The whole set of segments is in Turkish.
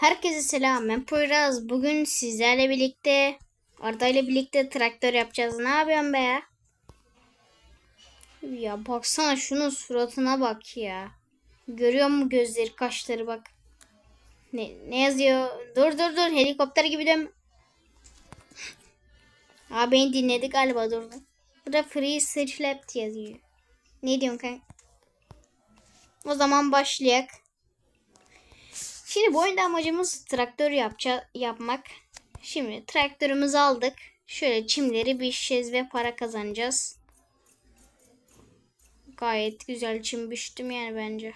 Herkese selam. Ben Poyraz. Bugün sizlerle birlikte Arda ile birlikte traktör yapacağız. Ne yapıyorsun be ya? Baksana şunun suratına bak ya. Görüyor musun gözleri, kaşları bak. Ne, ne yazıyor? Dur dur dur. Helikopter gibi dön. Aa beni dinledi galiba durdu. Burada free search lab yazıyor. Ne diyorsun kanka? O zaman başlayak. Şimdi bu oyunda amacımız traktör yapça yapmak. Şimdi traktörümüzü aldık. Şöyle çimleri biçeceğiz ve para kazanacağız. Gayet güzel çim biçtim yani bence.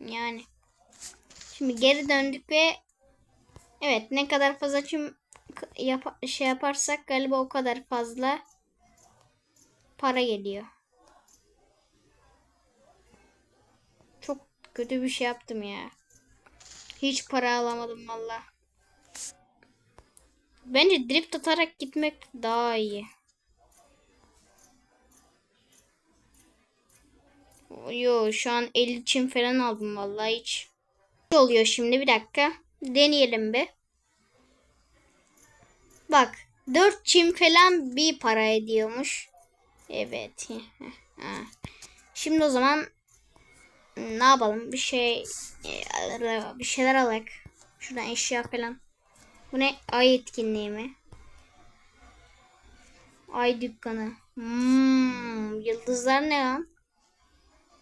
Yani. Şimdi geri döndük ve evet ne kadar fazla çim yap şey yaparsak galiba o kadar fazla para geliyor. Çok kötü bir şey yaptım ya. Hiç para alamadım valla. Bence drift atarak gitmek daha iyi. Yo şu an 50 çim falan aldım vallahi hiç. Ne oluyor şimdi bir dakika. Deneyelim bir. Bak 4 çim falan bir para ediyormuş. Evet. Şimdi o zaman ne yapalım? Bir şey bir şeyler alak. Şuradan eşya falan. Bu ne? Ay etkinliği mi? Ay dükkanı. Hmm, yıldızlar ne lan?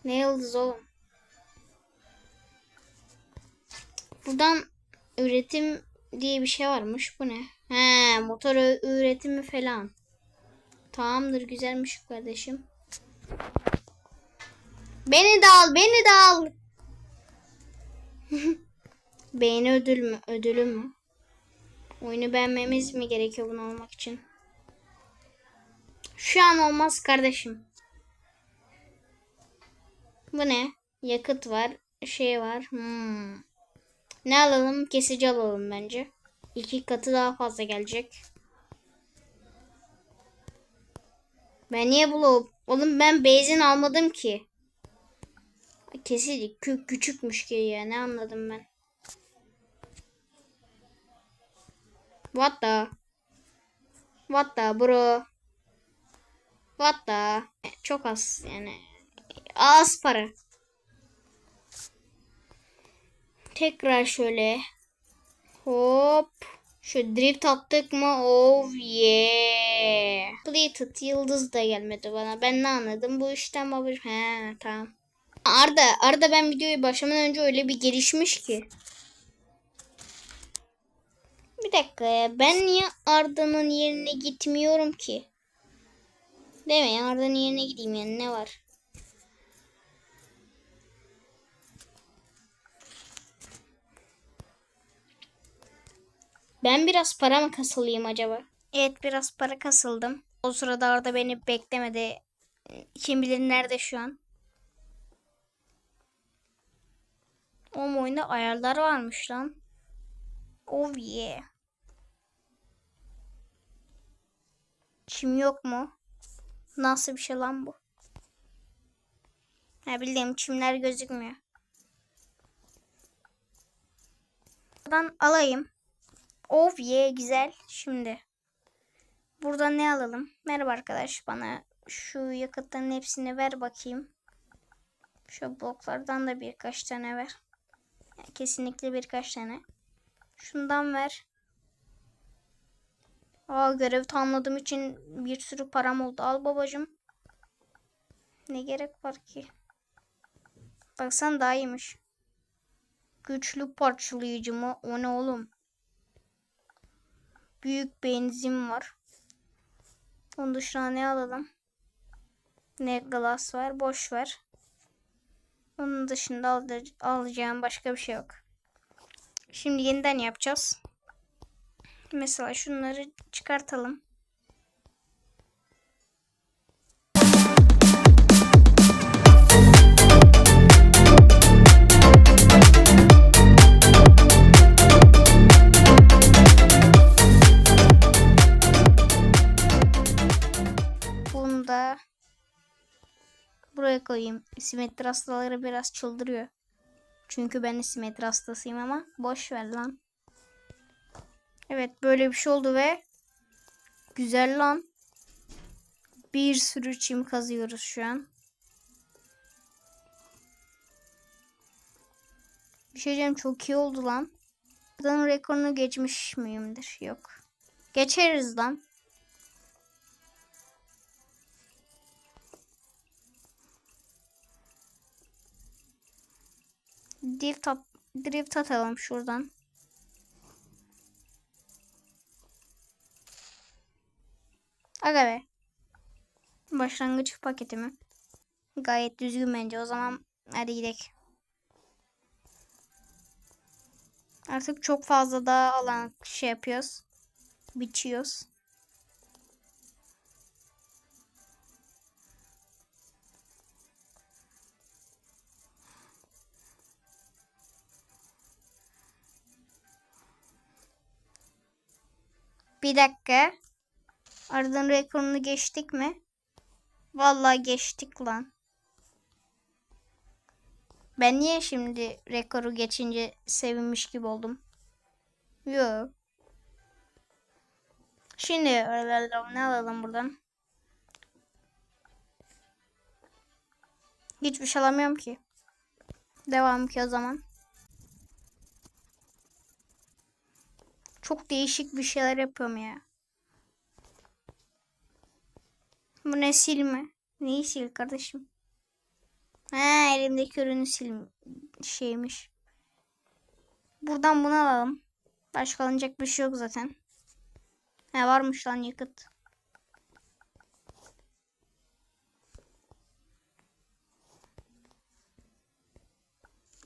Ne yıldız oğlum? Buradan üretim diye bir şey varmış. Bu ne? He, motor üretimi falan. Tamamdır güzelmiş kardeşim. Beni de al, beni de al. Beğeni ödül mü? Ödülü mü? Oyunu beğenmemiz mi gerekiyor bunu olmak için? Şu an olmaz kardeşim. Bu ne? Yakıt var. Şey var. Hmm. Ne alalım? Kesici alalım bence. İki katı daha fazla gelecek. Ben niye bulup? Oğlum ben benzin almadım ki. Kesici kü küçükmüş ki ya. Ne anladım ben? What the? What the bro? What the? Çok az yani. Az para. Tekrar şöyle. Hop. Şu drift attık mı? Oh yeah. Plated yıldız da gelmedi bana. Ben ne anladım? Bu işten babır. He tamam. Arda, Arda ben videoyu başlamadan önce öyle bir gelişmiş ki. Bir dakika ya. Ben niye Arda'nın yerine gitmiyorum ki? Değil mi? Arda'nın yerine gideyim yani ne var? Ben biraz para mı kasılayım acaba? Evet biraz para kasıldım. O sırada Arda beni beklemedi. Kim bilir nerede şu an. O oyunda ayarlar varmış lan. Oh yeah. Çim yok mu? Nasıl bir şey lan bu? Ha bildiğim çimler gözükmüyor. Buradan alayım. Of ye güzel. Şimdi. Buradan ne alalım? Merhaba arkadaş bana şu yakıtların hepsini ver bakayım. Şu bloklardan da birkaç tane ver. Kesinlikle birkaç tane. Şundan ver. Aa görev tamamladığım için bir sürü param oldu. Al babacım. Ne gerek var ki? Baksan daha iyiymiş. Güçlü parçalayıcı mı? O ne oğlum? Büyük benzin var. Onun dışında ne alalım? Ne glass var? Boş ver. Onun dışında al alacağım başka bir şey yok. Şimdi yeniden yapacağız. Mesela şunları çıkartalım. Simetri hastaları biraz çıldırıyor. Çünkü ben simetri hastasıyım ama boş ver lan. Evet böyle bir şey oldu ve güzel lan. Bir sürü çim kazıyoruz şu an. Bir şey diyeceğim çok iyi oldu lan. Buradan rekorunu geçmiş miyimdir? Yok. Geçeriz lan. Drift, at, drift atalım şuradan. Aga be. Başlangıç paketimi. Gayet düzgün bence. O zaman hadi gidelim. Artık çok fazla daha alan şey yapıyoruz. Biçiyoruz. Bir dakika. Ardın rekorunu geçtik mi? Vallahi geçtik lan. Ben niye şimdi rekoru geçince sevinmiş gibi oldum? Yo. Şimdi ne alalım buradan? Hiçbir şey alamıyorum ki. Devam ki o zaman. Çok değişik bir şeyler yapıyorum ya. Bu ne silme? Neyi sil kardeşim? Ha elimdeki ürünü sil şeymiş. Buradan bunu alalım. Başka alınacak bir şey yok zaten. Ha varmış lan yakıt.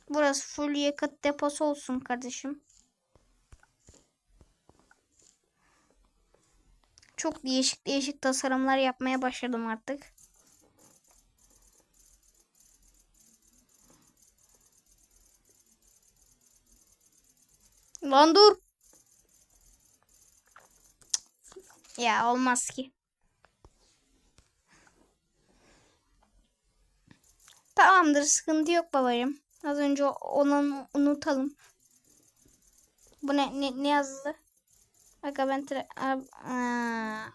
Burası full yakıt deposu olsun kardeşim. Çok değişik değişik tasarımlar yapmaya başladım artık. Lan dur. Ya olmaz ki. Tamamdır sıkıntı yok babacığım. Az önce onu unutalım. Bu ne, ne, ne yazdı? Aga ben tre Aa.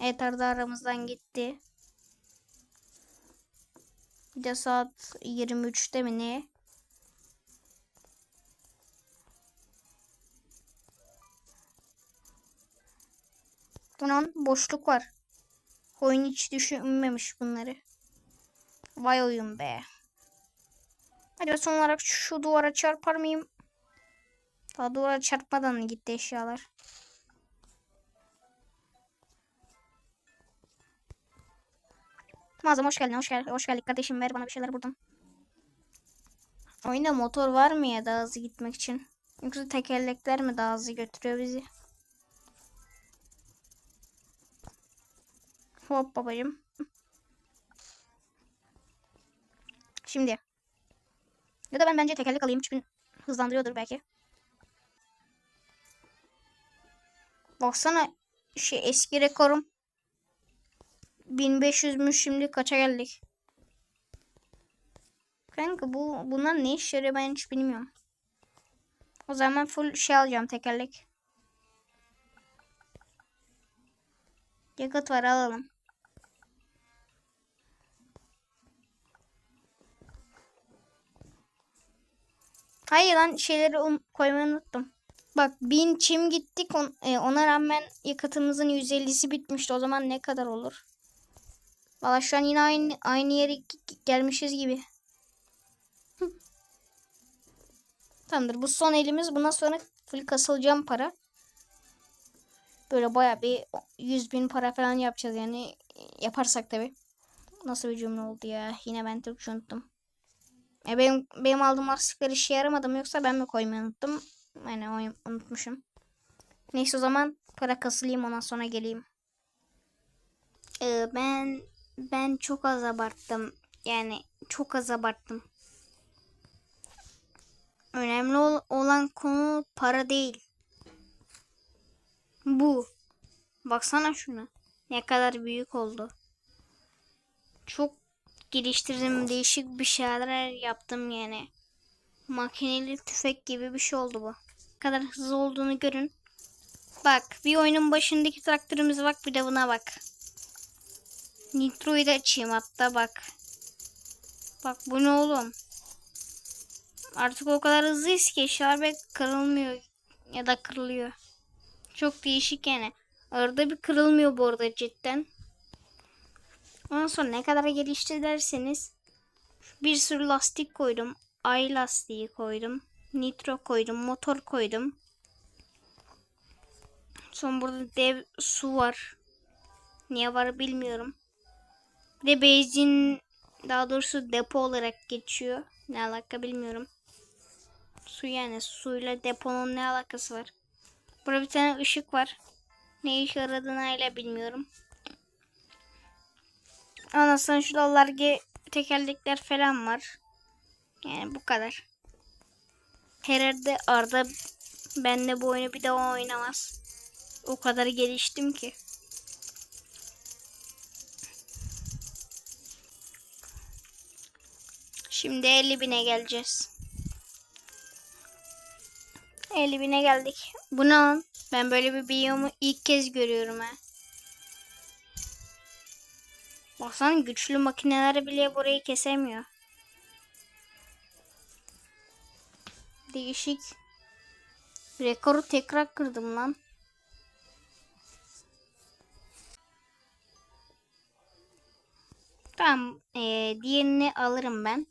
Evet arada aramızdan gitti. Bir de saat 23'te mi ne? Bunun boşluk var. Oyun hiç düşünmemiş bunları. Vay oyun be. Hadi son olarak şu duvara çarpar mıyım? Daha duvara çarpmadan gitti eşyalar. Mağazam hoş geldin, hoş geldin, hoş geldik kardeşim. Ver bana bir şeyler buradan. Oyunda motor var mı ya daha hızlı gitmek için? Yoksa tekerlekler mi daha hızlı götürüyor bizi? Hop babacım. Şimdi. Ya da ben bence tekerlek alayım. Çünkü hızlandırıyordur belki. Baksana şey eski rekorum 1500'müş şimdi kaça geldik? Kanka bu bunlar ne işe yarıyor ben hiç bilmiyorum. O zaman full şey alacağım tekerlek. Yakıt var alalım. Hayır lan şeyleri un koymayı unuttum. Bak bin çim gittik on, e, ona rağmen yakıtımızın 150'si bitmişti. O zaman ne kadar olur? Valla şu an yine aynı, aynı yere gelmişiz gibi. Tamamdır bu son elimiz. Bundan sonra full kasılacağım para. Böyle baya bir 100 bin para falan yapacağız yani. Yaparsak tabi. Nasıl bir cümle oldu ya. Yine ben Türkçe unuttum. E benim, benim aldığım lastikler işe yaramadı mı yoksa ben mi koymayı unuttum? Yani unutmuşum. Neyse o zaman para kasılayım ondan sonra geleyim. Ee, ben ben çok az abarttım. Yani çok az abarttım. Önemli ol olan konu para değil. Bu. Baksana şuna. Ne kadar büyük oldu. Çok geliştirdim. Değişik bir şeyler yaptım yani. Makineli tüfek gibi bir şey oldu bu. Ne kadar hızlı olduğunu görün. Bak bir oyunun başındaki traktörümüze bak bir de buna bak. Nitro'yu da açayım hatta bak. Bak bu ne oğlum? Artık o kadar hızlıyız ki belki kırılmıyor ya da kırılıyor. Çok değişik yani. Arada bir kırılmıyor bu arada cidden. Ondan sonra ne kadar gelişti derseniz bir sürü lastik koydum. Ay lastiği koydum. Nitro koydum. Motor koydum. Son burada dev su var. Niye var bilmiyorum. Bir de benzin daha doğrusu depo olarak geçiyor. Ne alaka bilmiyorum. Su yani suyla deponun ne alakası var? Burada bir tane ışık var. Ne işe yaradığını hala bilmiyorum. Şurada large tekerlekler falan var. Yani bu kadar. Herhalde Arda benle bu oyunu bir daha oynamaz. O kadar geliştim ki. Şimdi 50 bine geleceğiz. 50 bine geldik. Bu ne? Ben böyle bir biyomu ilk kez görüyorum ha. Baksana güçlü makineler bile burayı kesemiyor. Değişik. Rekoru tekrar kırdım lan. Tamam. Ee, diğerini alırım ben.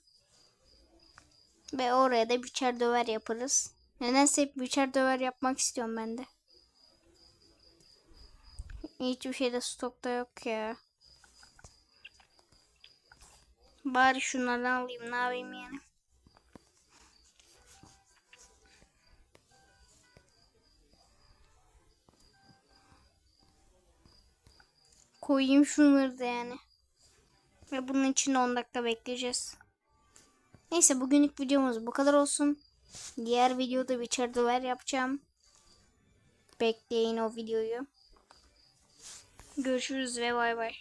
Ve oraya da biçer döver yaparız. Nedense hep biçer döver yapmak istiyorum ben de. Hiçbir şeyde stokta yok ya. Bari şunlardan alayım ne yapayım yani. Koyayım şunları da yani. Ve bunun için 10 dakika bekleyeceğiz. Neyse bugünlük videomuz bu kadar olsun. Diğer videoda bir çardıver yapacağım. Bekleyin o videoyu. Görüşürüz ve bay bay.